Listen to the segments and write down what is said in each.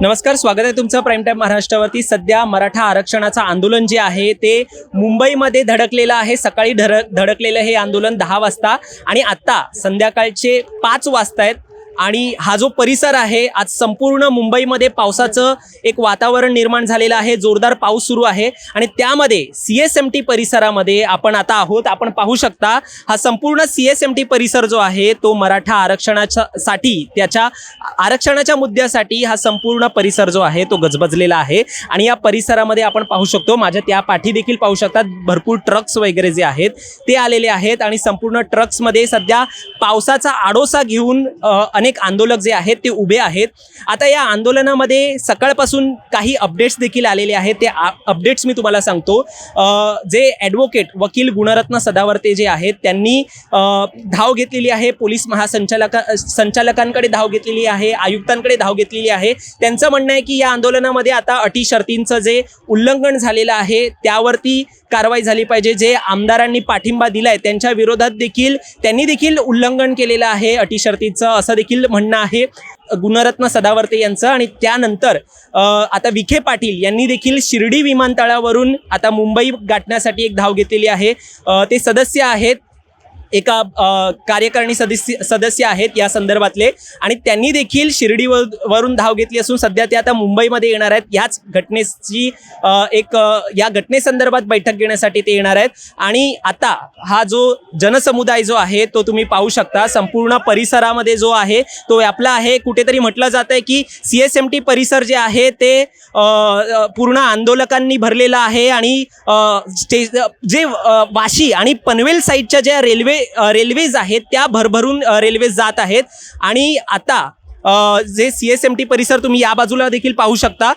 नमस्कार स्वागत आहे तुमचं प्राईम टाईम महाराष्ट्रावरती. सध्या मराठा आरक्षणाचं आंदोलन जे आहे ते मुंबईमध्ये धडकलेलं आहे. सकाळी धडक धडकलेलं हे आंदोलन दहा वाजता. आणि आत्ता संध्याकाळचे पाच वाजता आहेत आणि हा जो परिसर आहे आज संपूर्ण मुंबईमध्ये पावसाचं एक वातावरण निर्माण झालेलं आहे जोरदार पाऊस सुरू आहे आणि त्यामध्ये सी एस एम टी परिसरामध्ये आपण आता आहोत. आपण पाहू शकता हा संपूर्ण सी एस एम टी परिसर जो आहे तो मराठा आरक्षणाच्या साठी त्याच्या आरक्षणाच्या मुद्द्यासाठी हा संपूर्ण परिसर जो आहे तो गजबजलेला आहे. आणि या परिसरामध्ये आपण पाहू शकतो माझ्या त्या पाठी देखील पाहू शकतात भरपूर ट्रक्स वगैरे जे आहेत ते आलेले आहेत. आणि संपूर्ण ट्रक्समध्ये सध्या पावसाचा आडोसा घेऊन अनेक अनेक आंदोलक जे आहेत ते उभे आहेत. आता या आंदोलनामध्ये सकाळपासून काही अपडेट्स देखील आलेले आहेत. ते अपडेट्स मी तुम्हाला सांगतो. जे ॲडव्होकेट वकील गुणरत्न सदावर्ते जे आहेत त्यांनी धाव घेतलेली आहे. पोलीस महासंचालका संचालकांकडे धाव घेतलेली आहे. आयुक्तांकडे धाव घेतलेली आहे. त्यांचं म्हणणं आहे की या आंदोलनामध्ये आता अटी शर्तींचं जे उल्लंघन झालेलं आहे त्यावरती कारवाई झाली पाहिजे. जे आमदारांनी पाठिंबा दिलाय त्यांच्या विरोधात देखील त्यांनी देखील उल्लंघन केलेलं आहे अटी शर्तीचं. असं देखील म्हणणं आहे गुणरत्न सदावर्ते यांचं. आणि त्यानंतर आता विखे पाटील यांनी देखील शिर्डी विमानतळावरून आता मुंबई गाठण्यासाठी एक धाव घेतलेली आहे. ते सदस्य आहेत. एका कार्यकारिणी सदस्य सदस्य आहेत या संदर्भातले. आणि त्यांनी देखील शिर्डीवर वरून धाव घेतली असून सध्या ते आता मुंबईमध्ये येणार आहेत. याच घटनेची एक या घटनेसंदर्भात बैठक घेण्यासाठी ते येणार आहेत. आणि आता हा जो जनसमुदाय जो आहे तो तुम्ही पाहू शकता. संपूर्ण परिसरामध्ये जो आहे तो आपला आहे. कुठेतरी म्हटलं जात आहे की सी एस एम टी परिसर जे आहे ते पूर्ण आंदोलकांनी भरलेलं आहे. आणि स्टेज जे वाशी आणि पनवेल साईडच्या ज्या रेल्वे जे रेल्वेज आहेत त्या भरभरून रेल्वेज जात आहेत. आणि आता जे सी एस एम टी परिसर तुम्ही या बाजूला देखील पाहू शकता.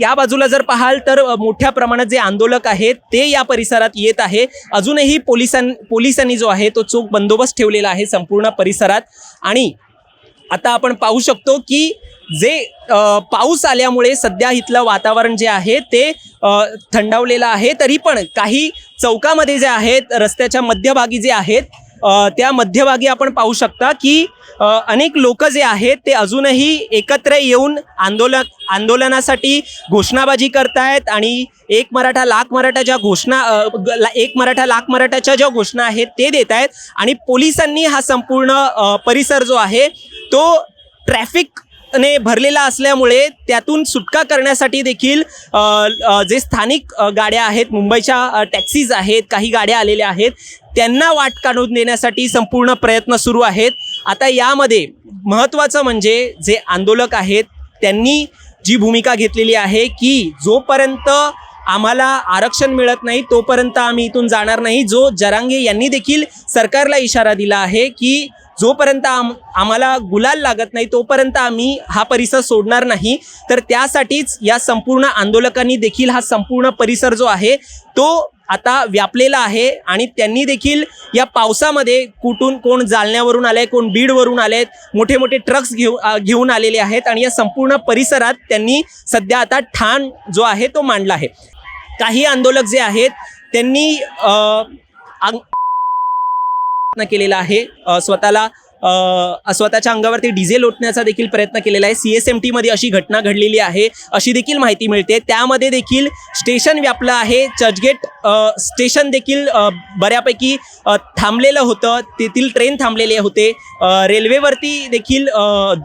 या बाजूला जर पाहाल तर मोठ्या प्रमाणात जे आंदोलक आहेत ते या परिसरात येत आहे. अजूनही पोलिसां पोलिसांनी जो आहे तो चोख बंदोबस्त ठेवलेला आहे संपूर्ण परिसरात. आणि आता आपण पाहू शकतो की जे पाऊस आल्यामुळे सध्या इथलं वातावरण जे आहे ते थंडावलेलं आहे. तरी पण काही चौकामध्ये जे आहेत रस्त्याच्या मध्यभागी जे आहेत त्या मध्यभागी आपण पाहू शकता की अनेक लोक जे आहेत ते अजूनही एकत्र येऊन आंदोलन आंदोलनासाठी घोषणाबाजी करतायत आणि एक मराठा लाख मराठा ज्या घोषणा ला- एक मराठा लाख मराठाच्या ज्या घोषणा आहेत ते देत आहेत आणि पोलिसांनी हा संपूर्ण परिसर जो आहे तो ट्रॅफिक ने भरलेला असल्यामुळे त्यातून सुटका करण्यासाठी देखील जे स्थानिक गाड्या आहेत मुंबईच्या टॅक्सीज आहेत काही गाड्या आलेल्या आहेत त्यांना वाट काढून देण्यासाठी संपूर्ण प्रयत्न सुरू आहेत. आता यामध्ये महत्त्वाचं म्हणजे जे आंदोलक आहेत त्यांनी जी भूमिका घेतलेली आहे की जोपर्यंत आम्हाला आरक्षण मिळत नाही तोपर्यंत आम्ही इथून जाणार नाही. जो जरांगे यांनी देखील सरकारला इशारा दिला आहे की जोपर्यंत आम आम्हाला गुलाल लागत नाही तोपर्यंत आम्ही हा परिसर सोडणार नाही. तर त्यासाठीच या संपूर्ण आंदोलकांनी देखील हा संपूर्ण परिसर जो आहे तो आता व्यापलेला आहे आणि त्यांनी देखील या पावसामध्ये कुठून कोण जालन्यावरून आले कोण बीडवरून आलेत मोठे मोठे ट्रक्स घेऊ घेऊन आलेले आहेत आणि या संपूर्ण परिसरात त्यांनी सध्या आता ठाण जो आहे तो मांडला आहे. काही आंदोलक जे आहेत त्यांनी केलेला आहे. स्वतःला स्वतःच्या अंगावरती डिझेल ओतण्याचा देखील प्रयत्न केलेला आहे. सी एस एम टीमध्ये अशी घटना घडलेली आहे. अशी देखील माहिती मिळते. त्यामध्ये देखील स्टेशन व्यापलं आहे. चर्चगेट स्टेशन देखील बऱ्यापैकी थांबलेलं होतं. तेथील ट्रेन थांबलेले होते. रेल्वेवरती देखील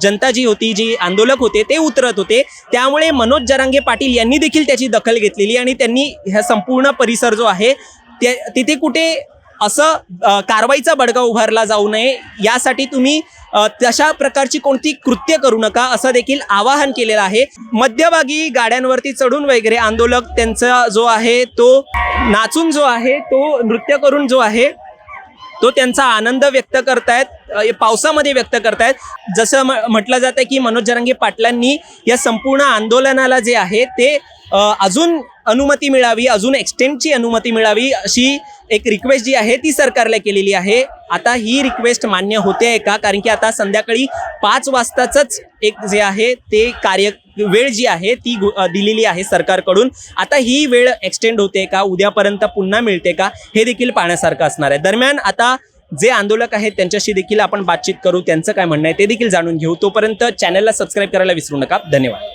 जनता जी होती जी आंदोलक होते ते उतरत होते. त्यामुळे मनोज जरांगे पाटील यांनी देखील त्याची दखल घेतलेली आणि त्यांनी ह्या संपूर्ण परिसर जो आहे ते तिथे कुठे असं कारवाईचा बडगा उभारला जाऊ नये. यासाठी तुम्ही तशा प्रकारची कोणती कृत्य करू नका असं देखील आवाहन केलेलं आहे. मध्यभागी गाड्यांवरती चढून वगैरे आंदोलक त्यांचा जो आहे तो नाचून जो आहे तो नृत्य करून जो आहे तो त्यांचा आनंद व्यक्त करतायत पावसामध्ये व्यक्त करतायत. जसं म म्हटलं जातं की मनोज जरांगे पाटलांनी या संपूर्ण आंदोलनाला जे आहे ते अजून अनुमती मिळावी अजून एक्सटेंडची अनुमती मिळावी अशी एक रिक्वेस्ट जी आहे ती सरकारला केलेली आहे. आता ही रिक्वेस्ट मान्य होते आहे का? कारण की आता संध्याकाळी पाच वाजताच एक जे आहे ते कार्य वेळ जी आहे ती दिलेली आहे सरकारकडून. आता ही वेळ एक्सटेंड होते का? उद्यापर्यंत पुन्हा मिळते का? हे देखील पाहण्यासारखं असणार आहे. दरम्यान आता जे आंदोलक आहेत त्यांच्याशी देखील आपण बातचीत करू. त्यांचं काय म्हणणं आहे ते देखील जाणून घेऊ. तोपर्यंत चॅनलला सबस्क्राईब करायला विसरू नका. धन्यवाद.